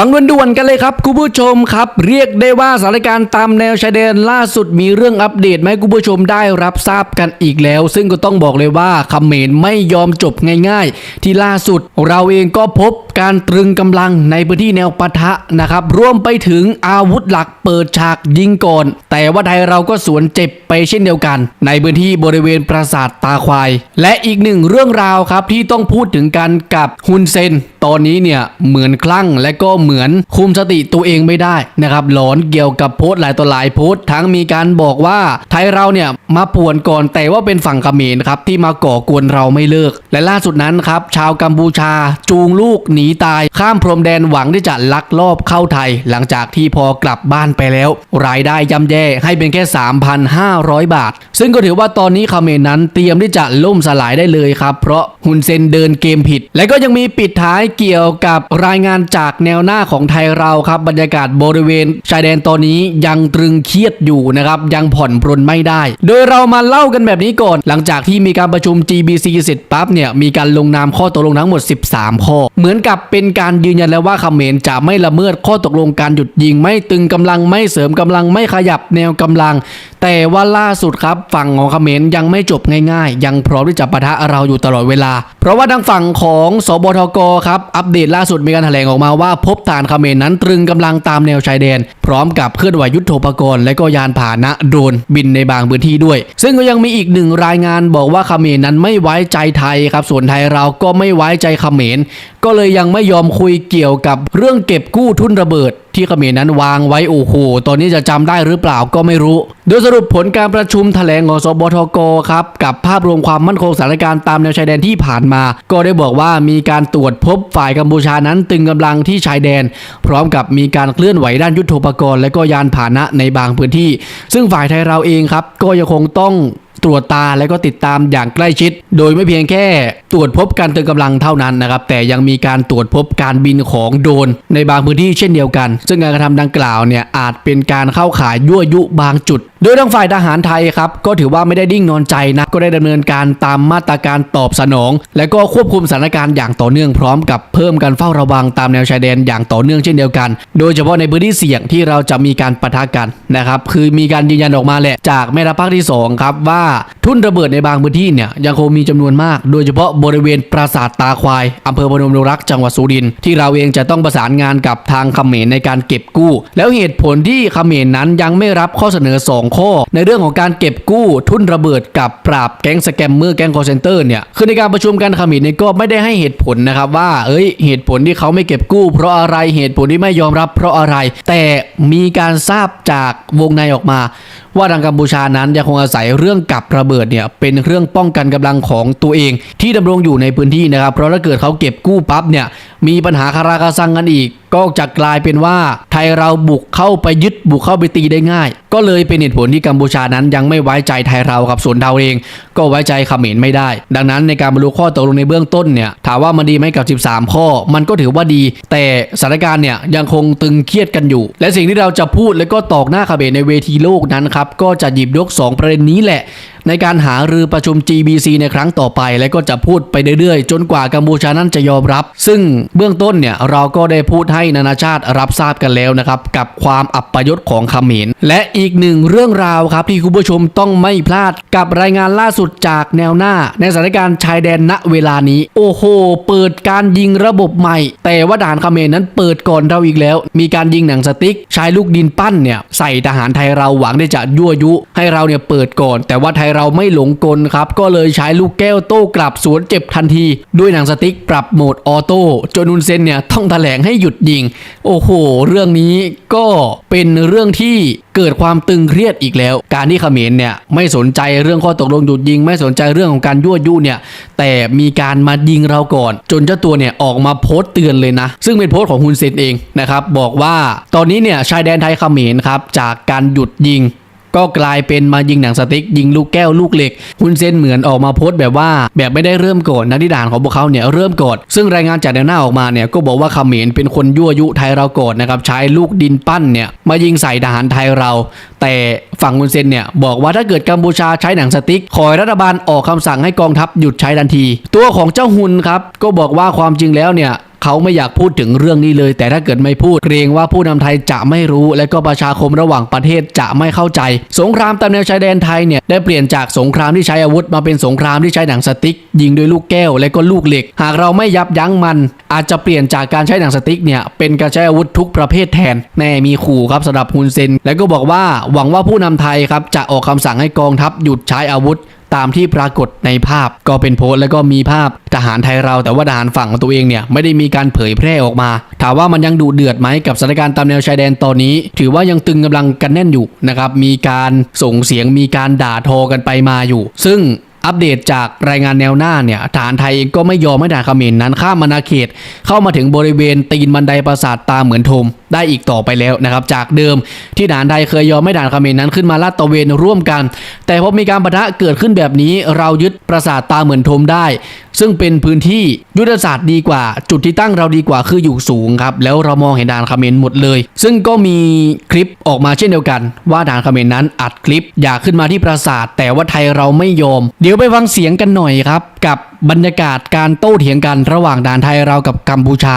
ฟังด่วนๆกันเลยครับคุณผู้ชมครับ เรียกได้ว่าสถานการณ์ตามแนวชายแดนล่าสุดมีเรื่องอัปเดตไหมาให้คุณผู้ชมได้รับทราบกันอีกแล้ว ซึ่งก็ต้องบอกเลยว่าเขมรไม่ยอมจบง่าย ๆ ที่ล่าสุดเราเองก็พบการตรึงกำลังในพื้นที่แนวปะทะนะครับรวมไปถึงอาวุธหลักเปิดฉากยิงก่อน แต่ว่าไทยเราก็สวนเจ็บไปเช่นเดียวกัน ในพื้นที่บริเวณปราสาทตาควาย และอีกหนึ่งเรื่องราวครับที่ต้องพูดถึงกันกับฮุนเซน ตอนนี้เนี่ยเหมือนคลั่งและก็เหมือนคุมสติตัวเองไม่ได้นะครับหลอนเกี่ยวกับโพสต์หลายต่อหลายโพสต์ทั้งมีการบอกว่าไทยเราเนี่ยมาป่วนก่อนแต่ว่าเป็นฝั่งเขมรครับที่มาก่อกวนเราไม่เลิก และล่าสุดนั้นครับชาวกัมพูชาจูงลูกหนีตาย ข้ามพรมแดนหวังที่จะลักลอบเข้าไทย หลังจากที่พอกลับบ้านไปแล้ว รายได้ย่ำแย่ให้เป็นแค่ 3,500 บาท ซึ่งก็ถือว่าตอนนี้เขมรนั้นเตรียมที่จะล่มสลายได้เลยครับ เพราะฮุนเซนเดินเกมผิด และก็ยังมีปิดท้ายเกี่ยวกับรายงานจากแนวหน้าของไทยเราครับบรรยากาศบริเวณชายแดนตอนนี้ยังตรึงเครียดอยู่นะครับยังผ่อนปรนไม่ได้ โดยเรามาเล่ากันแบบนี้ก่อน หลังจากที่มีการประชุม GBC เสร็จปั๊บเนี่ยมีการลงนามข้อตกลงทั้งหมด 13 ข้อ เหมือนกับเป็นการยืนยันแล้วว่าเขมรจะไม่ละเมิดข้อตกลงการหยุดยิง ไม่ตึงกำลังไม่เสริมกำลังไม่ขยับแนวกำลังแต่ว่าล่าสุดครับฝั่งของเขมรยังไม่จบง่ายๆ ยังพร้อมที่จะปะทะเราอยู่ตลอดเวลา เพราะว่าทางฝั่งของสบทกครับอัปเดตล่าสุดมีการแถลงออกมาว่า พบฐานเขมรนั้นตรึงกำลังตามแนวชายแดน พร้อมกับเคลื่อนไหวยุทธปกรณ์และก็ยานพาหนะโดนบินในบางพื้นที่ด้วย ซึ่งก็ยังมีอีกหนึ่งรายงานบอกว่าเขมรนั้นไม่ไว้ใจไทยครับส่วนไทยเราก็ไม่ไว้ใจเขมร ก็เลยยังไม่ยอมคุยเกี่ยวกับเรื่องเก็บกู้ทุนระเบิดที่เขมรนั้นวางไว้โอ้โหตอนนี้จะจำได้หรือเปล่าก็ไม่รู้ โดยสรุปผลการประชุมแถลงของสบทกครับกับภาพรวมความมั่นคงสถานการณ์ตามแนวชายแดนที่ผ่านมา ก็ได้บอกว่ามีการตรวจพบฝ่ายกัมพูชานั้นตึงกำลังที่ชายแดน พร้อมกับมีการเคลื่อนไหวด้านยุทโธปกรณ์และก็ยานพาหนะในบางพื้นที่ ซึ่งฝ่ายไทยเราเองครับก็ยังคงต้อง ตรวจตาและก็ติดตามอย่างใกล้ชิด โดยไม่เพียงแค่ตรวจพบการตึงกำลังเท่านั้นนะครับ แต่ยังมีการตรวจพบการบินของโดนในบางพื้นที่เช่นเดียวกัน ซึ่งการกระทำดังกล่าวเนี่ยอาจเป็นการเข้าขายยั่วยุบางจุด โดยทางฝ่ายทหารไทยครับก็ถือว่าไม่ได้ดิ้งนอนใจนะก็ได้ดำเนินการตามมาตรการตอบสนอง และก็ควบคุมสถานการณ์อย่างต่อเนื่องพร้อมกับเพิ่มการเฝ้าระวังตามแนวชายแดนอย่างต่อเนื่องเช่นเดียวกัน โดยเฉพาะในพื้นที่เสี่ยงที่เราจะมีการปะทะกันนะครับคือมีการยืนยันออกมาแหละจากแม่ทัพภาคที่สองครับว่าทุ่นระเบิดในบางพื้นที่เนี่ยยังคงมีจำนวนมาก โดยเฉพาะบริเวณปราสาทตาควายอำเภอพนมรุรักจังหวัดสุรินทร์ที่เราเองจะต้องประสานงานกับทางเขมรในการเก็บกู้ แล้วเหตุผลที่เขมรนั้นยังไม่รับข้อเสนอ 2 ข้อ ในเรื่องของการเก็บกู้ทุ่นระเบิดกับปราบแก๊งสแกมเมอร์แก๊งคอร์เซนเตอร์เนี่ยคือในการประชุมกันเขมรเนี่ยก็ไม่ได้ให้เหตุผลนะครับว่าเอ้ยเหตุผลที่เขาไม่เก็บกู้ เพราะอะไรเหตุผลที่ไม่ยอมรับ เพราะอะไร แต่มีการทราบจากวงในออกมา ว่าทางกัมพูชานั้นยังคงอาศัยเรื่องกับระเบิดเนี่ยเป็นเครื่องป้องกันกำลังของตัวเองที่ดำรงอยู่ในพื้นที่นะครับ เพราะถ้าเกิดเขาเก็บกู้ปั๊บเนี่ยมีปัญหาคาราคาซังกันอีก ก็จะกลายเป็นว่าไทยเราบุกเข้าไปยึดบุกเข้าไปตีได้ง่าย ก็เลยเป็นเหตุผลที่กัมพูชานั้นยังไม่ไว้ใจไทยเราครับส่วนเราเอง ก็ไว้ใจเขมรไม่ได้ ดังนั้นในการบรรลุข้อตกลงในเบื้องต้นเนี่ยถามว่ามันดีไหมกับ 13 ข้อ มันก็ถือว่าดี แต่สถานการณ์เนี่ยยังคงตึงเครียดกันอยู่ และสิ่งที่เราจะพูดและก็ตอกหน้าเขมรในเวทีโลกนั้นครับก็จะหยิบยก 2 ประเด็นนี้แหละ ในการหารือประชุม GBC ในครั้งต่อไป และก็จะพูดไปเรื่อยๆ จนกว่ากัมพูชานั้นจะยอมรับ ซึ่งเบื้องต้นเนี่ยเราก็ได้พูดให้นานาชาติรับทราบกันแล้วนะครับกับความอับปยศของเขมรและอีกหนึ่งเรื่องราวครับที่คุณผู้ชมต้องไม่พลาดกับรายงานล่าสุดจากแนวหน้า ในสถานการณ์ชายแดนณเวลานี้ โอ้โห เปิดการยิงระบบใหม่ แต่ว่าด่านเขมรนั้นเปิดก่อนเราอีกแล้ว มีการยิงหนังสติ๊กใช้ลูกดินปั้นเนี่ยใส่ทหารไทยเราหวังที่จะยั่วยุ ให้เราเนี่ยเปิดก่อน แต่ว่าไทยเราไม่หลงกลครับ ก็เลยใช้ลูกแก้วโต้กลับสวนเจ็บทันที ด้วยหนังสติ๊กปรับโหมดออโต้จนนุนเซนเนี่ยต้องแถลงให้หยุดยิง โอ้โห เรื่องนี้ก็เป็นเรื่องที่เกิดความตึงเครียดอีกแล้ว การที่เขมรเนี่ยไม่สนใจเรื่องข้อตกลงหยุดยิง ไม่สนใจเรื่องของการยั่วยุเนี่ยแต่มีการมายิงเราก่อน จนเจ้าตัวเนี่ยออกมาโพสต์เตือนเลยนะ ซึ่งเป็นโพสต์ของฮุนเซนเองนะครับบอกว่าตอนนี้เนี่ยชายแดนไทยเขมรครับจากการหยุดยิง ก็กลายเป็นมายิงหนังสติ๊กยิงลูกแก้วลูกเหล็กฮุนเซนเหมือนออกมาโพสต์แบบว่า แบบไม่ได้เริ่มก่อนนักที่ด่านของพวกเขาเนี่ยเริ่มก่อนซึ่งรายงานจากแนวหน้าออกมาเนี่ยก็บอกว่าเขมรเป็นคนยั่วยุไทยเราก่อนนะครับใช้ลูกดินปั้นเนี่ยมายิงใส่ทหารไทยเรา แต่ฝั่งฮุนเซนเนี่ยบอกว่าถ้าเกิดกัมพูชาใช้หนังสติ๊กขอรัฐบาลออกคำสั่งให้กองทัพหยุดใช้ทันที ตัวของเจ้าฮุนครับก็บอกว่าความจริงแล้วเนี่ย เขาไม่อยากพูดถึงเรื่องนี้เลย แต่ถ้าเกิดไม่พูดเกรงว่าผู้นำไทยจะไม่รู้ และก็ประชาคมระหว่างประเทศจะไม่เข้าใจ สงครามตามแนวชายแดนไทยเนี่ยได้เปลี่ยนจากสงครามที่ใช้อาวุธมาเป็นสงครามที่ใช้หนังสติ๊ก ยิงด้วยลูกแก้ว และก็ลูกเหล็ก หากเราไม่ยับยั้งมัน อาจจะเปลี่ยนจากการใช้หนังสติ๊กเนี่ยเป็นการใช้อาวุธทุกประเภทแทนแน่มีขู่ครับสำหรับฮุนเซน และก็บอกว่าหวังว่าผู้นำไทยครับจะออกคำสั่งให้กองทัพหยุดใช้อาวุธ ตามที่ปรากฏในภาพก็เป็นโพสต์แล้วก็มีภาพทหารไทยเราแต่ว่าทหารฝั่งของตัวเองเนี่ยไม่ได้มีการเผยแพร่ออกมา ถามว่ามันยังดูเดือดไหมกับสถานการณ์ตามแนวชายแดนตอนนี้ ถือว่ายังตึงกำลังกันแน่นอยู่นะครับมีการส่งเสียงมีการด่าทอกันไปมาอยู่ ซึ่งอัปเดตจากรายงานแนวหน้าเนี่ยฐานไทยเองก็ไม่ยอมให้ทหารเขมรนั้นข้ามมานาเขต เข้ามาถึงบริเวณตีนบันไดปราสาทตาเหมือนทม ได้อีกต่อไปแล้วนะครับ จากเดิมที่ฐานไทยเคยยอมให้ทหารเขมรนั้นขึ้นมาลาดตระเวนร่วมกัน แต่พอมีการปะทะเกิดขึ้นแบบนี้ เรายึดปราสาทตาเหมือนทมได้ ซึ่งเป็นพื้นที่ยุทธศาสตร์ดีกว่า จุดที่ตั้งเราดีกว่าคืออยู่สูงครับ แล้วเรามองเห็นด่านเขมรหมดเลย ซึ่งก็มีคลิปออกมาเช่นเดียวกัน ว่าด่านเขมรนั้นอัดคลิปอยากขึ้นมาที่ปราสาท แต่ว่าไทยเราไม่ยอม เดี๋ยวไปฟังเสียงกันหน่อยครับกับบรรยากาศการโต้เถียงกันระหว่างด่านไทยเรากับกัมพูชา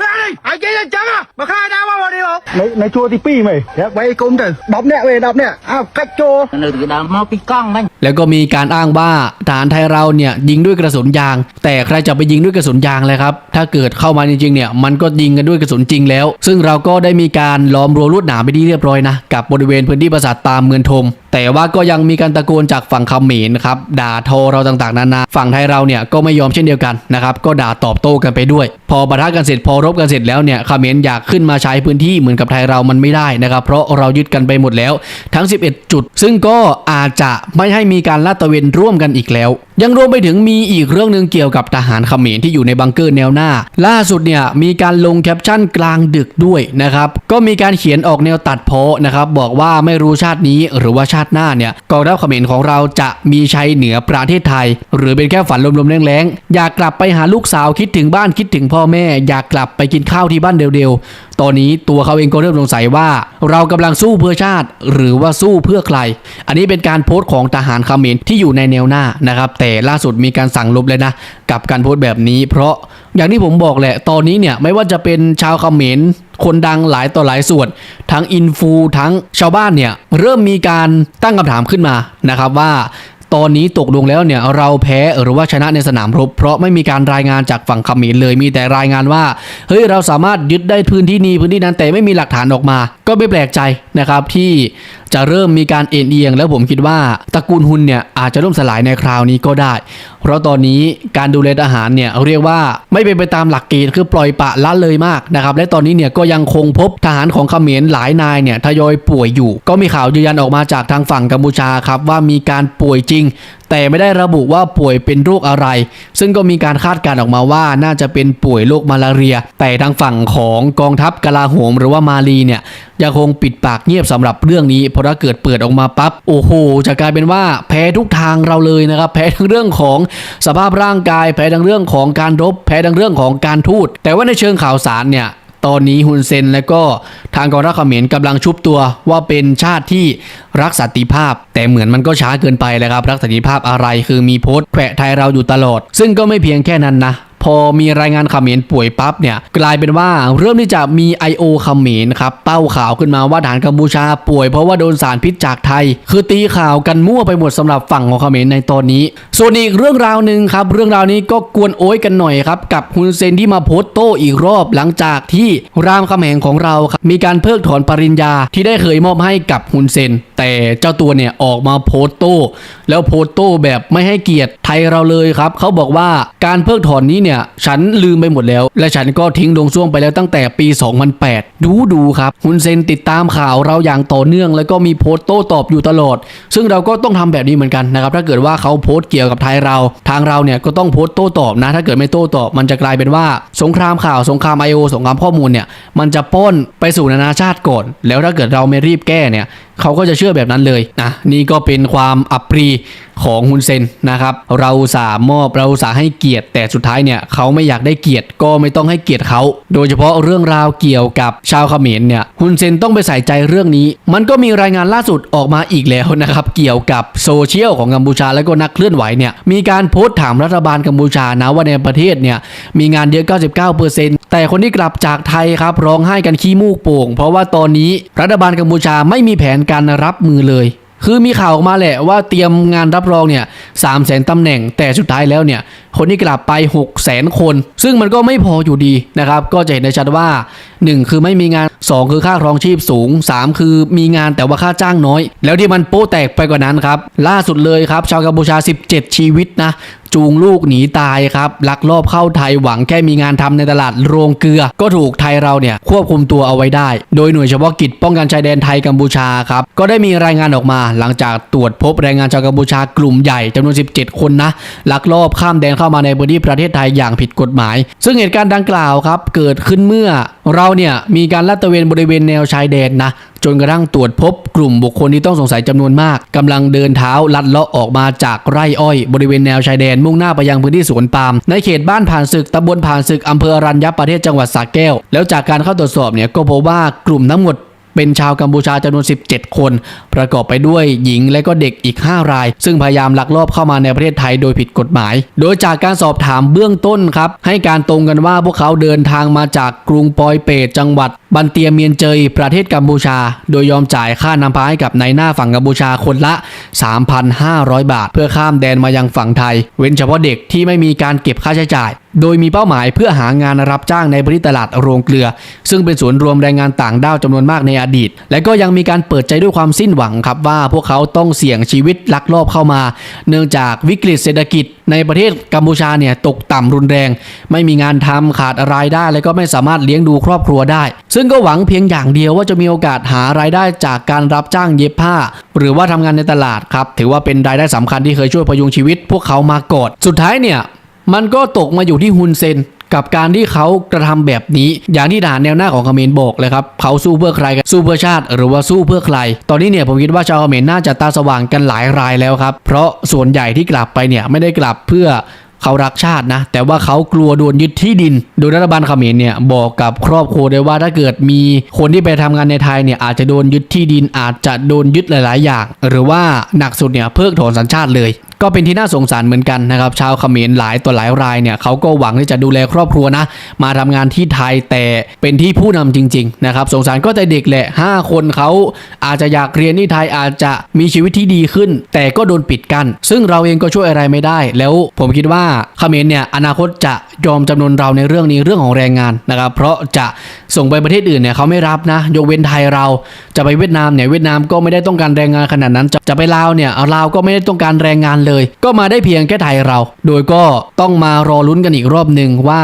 Làm một hơi trời lên! Chậm! ơi Ê! mà đo rồi Ê! Hãy chậm! Chậm sốc sốc ra gài bao! Hãy bắt đấy! Ra đi! Hãy! Hãy chơi khá này! Hãy! Sốc sốc ra gài bao! Hãy chơi lên lấy chân dễ! Ra đi! Hãy chơi lên chân à! Mà khai đau bao đi không? Lấy, lấy chua tí pi mày! Đẹp bay cung trời! Đọc nẹ về đọc nẹ! À, cách chua! nữ từ đào mau cái con anh แล้วก็มีการอ้างว่าฐานไทยเราเนี่ยยิงด้วยกระสุนยาง แต่ใครจะไปยิงด้วยกระสุนยางเลยครับ ถ้าเกิดเข้ามาจริงๆเนี่ยมันก็ยิงกันด้วยกระสุนจริงแล้ว ซึ่งเราก็ได้มีการล้อมรั้วลวดหนามไปที่เรียบร้อยนะกับบริเวณพื้นที่ปราสาทตามเมืองทมแต่ว่าก็ยังมีการตะโกนจากฝั่งเมนครับด่าทอเราต่างๆนานาฝั่งไทยเราเนี่ยก็ไม่ยอมเช่นเดียวกันนะครับก็ด่าตอบโต้กันไปด้วย พอปะทะกันเสร็จพอรบกันเสร็จแล้วเนี่ยเมนอยากขึ้นมาใช้พื้นที่เหมือนกับไทยเรามันไม่ได้นะครับเพราะเรายึดกันไปหมดแล้วทั้ง 11 จุด ซึ่งก็อาจจะไม่ให้มีการลาดตระเวนร่วมกันอีกแล้ว ยังรวมไปถึงมีอีกเรื่องหนึ่งเกี่ยวกับทหารเขมรที่อยู่ในบังเกอร์แนวหน้า ล่าสุดเนี่ยมีการลงแคปชั่นกลางดึกด้วยนะครับ ก็มีการเขียนออกแนวตัดเพนะครับบอกว่าไม่รู้ชาตินี้หรือว่าชาติหน้าเนี่ยกองทัพเขมรของเราจะมีชัยเหนือประเทศไทย หรือเป็นแค่ฝันลมๆแรงๆอยากกลับไปหาลูกสาวคิดถึงบ้านคิดถึงพ่อแม่ อยากกลับไปกินข้าวที่บ้านเร็วๆ ตอนนี้ตัวเขาเองก็เริ่มสงสัยว่า เรากำลังสู้เพื่อชาติ หรือว่าสู้เพื่อใคร อันนี้เป็นการโพสต์ของทหารเขมรที่อยู่ในแนวหน้านะครับแต่ล่าสุดมีการสั่งลบเลยนะ กับการโพสต์แบบนี้ เพราะอย่างที่ผมบอกแหละ ตอนนี้เนี่ยไม่ว่าจะเป็นชาวเขมรคนดังหลายต่อหลายส่วน ทั้งอินฟูทั้งชาวบ้านเนี่ยเริ่มมีการตั้งคำถามขึ้นมานะครับว่าตอนนี้ตกลงแล้วเนี่ยเราแพ้หรือว่าชนะในสนามรบ เพราะไม่มีการรายงานจากฝั่งเขมรเลยมีแต่รายงานว่าเฮ้ยเราสามารถยึดได้พื้นที่นี้พื้นที่นั้นแต่ไม่มีหลักฐานออกมา ก็ไม่แปลกใจนะครับที่จะเริ่มมีการเอ็นเอียง แล้วผมคิดว่าตระกูลฮุนเนี่ยอาจจะล่มสลายในคราวนี้ก็ได้ เพราะตอนนี้การดูแลทหารเนี่ยเรียกว่าไม่เป็นไปตามหลักเกณฑ์คือปล่อยปะละเลยมากนะครับและตอนนี้เนี่ยก็ยังคงพบทหารของเขมรหลายนายเนี่ยทยอยป่วยอยู่ ก็มีข่าวยืนยันออกมาจากทางฝั่งกัมพูชาครับว่ามีการป่วยจริง แต่ไม่ได้ระบุว่าป่วยเป็นโรคอะไร ซึ่งก็มีการคาดการณ์ออกมาว่าน่าจะเป็นป่วยโรคมาลาเรีย แต่ทางฝั่งของกองทัพกลาโหมหรือว่ามาลีเนี่ยยังคงปิดปากเงียบสำหรับเรื่องนี้เพราะถ้าเกิดเปิดออกมาปั๊บโอ้โหจะกลายเป็นว่าแพ้ทุกทางเราเลยนะครับแพ้ทั้งเรื่องของสภาพร่างกาย แพ้ทั้งเรื่องของการรบ แพ้ทั้งเรื่องของการทูตแต่ว่าในเชิงข่าวสารเนี่ย ตอนนี้ฮุนเซนและก็ทางกองทัพเขมรกำลังชุบตัวว่าเป็นชาติที่รักสันติภาพ แต่เหมือนมันก็ช้าเกินไปแล้วครับ รักสันติภาพอะไรคือมีโพสต์แขวะไทยเราอยู่ตลอด ซึ่งก็ไม่เพียงแค่นั้นนะ พอมีรายงานเขมรป่วยปั๊บเนี่ยกลายเป็นว่าเริ่มที่จะมี I.O. เขมรครับเป้าข่าวขึ้นมาว่าฐานกัมพูชาป่วยเพราะว่าโดนสารพิษจากไทย คือตีข่าวกันมั่วไปหมดสำหรับฝั่งของเขมรในตอนนี้ ส่วนอีกเรื่องราวหนึ่งครับเรื่องราวนี้ก็กวนโอยกันหน่อยครับกับฮุนเซนที่มาโพสต์โต้อีกรอบหลังจากที่รามคำแหงของเราครับมีการเพิกถอนปริญญาที่ได้เคยมอบให้กับฮุนเซน แต่เจ้าตัวเนี่ยออกมาโพสต์โต้แล้วโพสต์โต้แบบไม่ให้เกียรติไทยเราเลยครับเขาบอกว่าการเพิกถอนนี้เนี่ยฉันลืมไปหมดแล้ว และฉันก็ทิ้งลงช่วงไปแล้วตั้งแต่ปี 2008 ดูดูครับฮุนเซนติดตามข่าวเราอย่างต่อเนื่อง แล้วก็มีโพสต์โต้ตอบอยู่ตลอด ซึ่งเราก็ต้องทำแบบนี้เหมือนกันนะครับถ้าเกิดว่าเขาโพสต์เกี่ยวกับไทยเรา ทางเราเนี่ยก็ต้องโพสต์โต้ตอบนะ ถ้าเกิดไม่โต้ตอบมันจะกลายเป็นว่าสงครามข่าวสงครามไอโอสงครามข้อมูลเนี่ยมันจะป้นไปสู่นานาชาติก่อน แล้วถ้าเกิดเราไม่รีบแก้เนี่ย เขาก็จะเชื่อแบบนั้นเลยนะนี่ก็เป็นความอัปรีของฮุนเซนนะครับ เราสาห์มอบเราสาให้เกียรติ แต่สุดท้ายเนี่ยเขาไม่อยากได้เกียรติก็ไม่ต้องให้เกียรติเขา โดยเฉพาะเรื่องราวเกี่ยวกับชาวเขมรเนี่ยฮุนเซนต้องไปใส่ใจเรื่องนี้ มันก็มีรายงานล่าสุดออกมาอีกแล้วนะครับ เกี่ยวกับโซเชียลของกัมพูชาและก็นักเคลื่อนไหวเนี่ยมีการโพสต์ถามรัฐบาลกัมพูชานะว่าในประเทศเนี่ยมีงานเยอะ 99%แต่คนที่กลับจากไทยครับร้องไห้กันขี้มูกโป่ง เพราะว่าตอนนี้รัฐบาลกัมพูชาไม่มีแผนการรับมือเลย คือมีข่าวออกมาแหละว่าเตรียมงานรับรองเนี่ยสามแสนตำแหน่งแต่สุดท้ายแล้วเนี่ยคนที่กลับไป 6 0แสนคน ซึ่งมันก็ไม่พออยู่ดีนะครับ ก็จะเห็นได้ชัดว่า 1 คือไม่มีงาน 2 คือค่าครองชีพสูง 3 คือมีงานแต่ว่าค่าจ้างน้อย แล้วที่มันโป๊แตกไปกว่านั้นครับ ล่าสุดเลยครับ ชาวกัมพูชา 17 ชีวิตนะ จูงลูกหนีตายครับลักลอบเข้าไทยหวังแค่มีงานทำในตลาดโรงเกลือ ก็ถูกไทยเราเนี่ยควบคุมตัวเอาไว้ได้ โดยหน่วยเฉพาะกิจป้องกันชายแดนไทยกัมพูชาครับก็ได้มีรายงานออกมา หลังจากตรวจพบแรงงานชาวกัมพูชากลุ่มใหญ่จำนวน 17 คนนะลักลอบข้ามแดนเข้ามาในพื้นที่ประเทศไทยอย่างผิดกฎหมาย ซึ่งเหตุการณ์ดังกล่าวครับเกิดขึ้นเมื่อเราเนี่ยมีการลาดตระเวนบริเวณแนวชายแดนนะ จนกระทั่งตรวจพบกลุ่มบุคคลที่ต้องสงสัยจำนวนมากกำลังเดินเท้าลัดเลาะออกมาจากไร่อ้อย บริเวณแนวชายแดนมุ่งหน้าไปยังพื้นที่สวนปาล์มในเขตบ้านผ่านศึกตำบลผ่านศึกอำเภออรัญญประเทศจังหวัดสระแก้ว แล้วจากการเข้าตรวจสอบเนี่ยก็พบว่ากลุ่มทั้งหมดเป็นชาวกัมพูชาจำนวน 17 คน ประกอบไปด้วยหญิงและก็เด็กอีก 5 ราย ซึ่งพยายามลักลอบเข้ามาในประเทศไทยโดยผิดกฎหมาย โดยจากการสอบถามเบื้องต้นครับ ให้การตรงกันว่าพวกเขาเดินทางมาจากกรุงปอยเปตจังหวัด บันเตียเมียนเจยประเทศกัมพูชา โดยยอมจ่ายค่านำพาให้กับนายหน้าฝั่งกัมพูชาคนละ 3,500 บาท เพื่อข้ามแดนมายังฝั่งไทย เว้นเฉพาะเด็กที่ไม่มีการเก็บค่าใช้จ่าย โดยมีเป้าหมายเพื่อหางานรับจ้างในพื้นที่ตลาดโรงเกลือ ซึ่งเป็นศูนย์รวมแรงงานต่างด้าวจำนวนมากในอดีต และก็ยังมีการเปิดใจด้วยความสิ้นหวังครับว่าพวกเขาต้องเสี่ยงชีวิตลักลอบเข้ามา เนื่องจากวิกฤตเศรษฐกิจในประเทศกัมพูชาเนี่ยตกต่ำรุนแรง ไม่มีงานทำขาดรายได้และก็ไม่สามารถเลี้ยงดูครอบครัวได้ ซึ่งก็หวังเพียงอย่างเดียวว่าจะมีโอกาสหารายได้จากการรับจ้างเย็บผ้า หรือว่าทำงานในตลาดครับ ถือว่าเป็นรายได้สำคัญที่เคยช่วยพยุงชีวิต พวกเขามาก่อนสุดท้ายเนี่ยมันก็ตกมาอยู่ที่ฮุนเซน กับการที่เขากระทำแบบนี้ อย่างที่ทหารแนวหน้าของเขมรบอกเลยครับเขาสู้เพื่อใครกันสู้เพื่อชาติ หรือว่าสู้เพื่อใคร ตอนนี้เนี่ยผมคิดว่าชาวเขมรน่าจะตาสว่างกันหลายรายแล้วครับ เพราะส่วนใหญ่ที่กลับไปเนี่ยไม่ได้กลับเพื่อเขารักชาตินะ แต่ว่าเขากลัวโดนยึดที่ดิน โดยรัฐบาลเขมรเนี่ยบอกกับครอบครัวด้วยว่าถ้าเกิดมีคนที่ไปทำงานในไทยเนี่ยอาจจะโดนยึดที่ดินอาจจะโดนยึดหลาย ๆ อย่าง หรือว่าหนักสุดเนี่ยเพิกถอนสัญชาติเลย ก็เป็นที่น่าสงสารเหมือนกันนะครับชาวเขมรหลายตัวหลายรายเนี่ยเขาก็หวังที่จะดูแลครอบครัวนะ มาทำงานที่ไทยแต่เป็นที่ผู้นำจริงๆนะครับสงสารก็แต่เด็กแหละ 5 คนเขาอาจจะอยากเรียนที่ไทยอาจจะมีชีวิตที่ดีขึ้น แต่ก็โดนปิดกั้นซึ่งเราเองก็ช่วยอะไรไม่ได้ แล้วผมคิดว่าเขมรเนี่ยอนาคตจะยอมจำนนเราในเรื่องนี้เรื่องของแรงงานนะครับเพราะจะส่งไปประเทศอื่นเนี่ยเขาไม่รับนะยกเว้นไทยเราจะไปเวียดนามเนี่ยเวียดนามก็ไม่ได้ต้องการแรงงานขนาดนั้น จะจะไปลาวเนี่ยลาวก็ไม่ได้ต้องการแรงงานเลยก็มาได้เพียงแค่ไทยเรา โดยก็ต้องมารอลุ้นกันอีกรอบหนึ่งว่า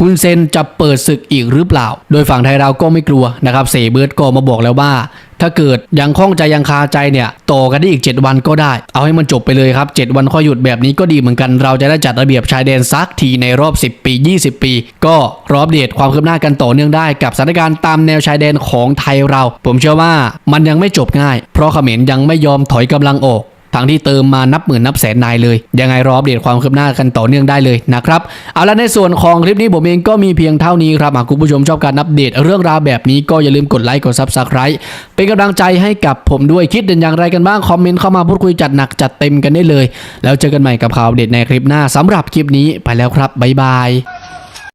ฮุนเซนจะเปิดศึกอีกหรือเปล่า โดยฝั่งไทยเราก็ไม่กลัวนะครับเสเบิร์ดก็มาบอกแล้วว่า ถ้าเกิดยังข้องใจยังคาใจเนี่ย ต่อกันได้อีก 7 วันก็ได้ เอาให้มันจบไปเลยครับ 7 วันค่อยหยุดแบบนี้ก็ดีเหมือนกัน เราจะได้จัดระเบียบชายแดนซักทีในรอบ 10 ปี 20 ปี ก็รออัปเดตความคืบหน้ากันต่อเนื่องได้กับสถานการณ์ตามแนวชายแดนของไทยเรา ผมเชื่อว่ามันยังไม่จบง่าย เพราะเขมรยังไม่ยอมถอยกำลังออก ทั้งที่เติมมานับหมื่นนับแสนนายเลย ยังไงรออัปเดตความคืบหน้ากันต่อเนื่องได้เลยนะครับ เอาละในส่วนของคลิปนี้ผมเองก็มีเพียงเท่านี้ครับ หากคุณผู้ชมชอบการอัปเดตเรื่องราวแบบนี้ก็อย่าลืมกดไลค์กด Subscribe เป็นกำลังใจให้กับผมด้วยคิดเห็นอย่างไรกันบ้างคอมเมนต์เข้ามาพูดคุยจัดหนักจัดเต็มกันได้เลย แล้วเจอกันใหม่กับข่าวอัปเดในคลิปหน้าสำหรับคลิปนี้ไปแล้วครับบ๊ายบาย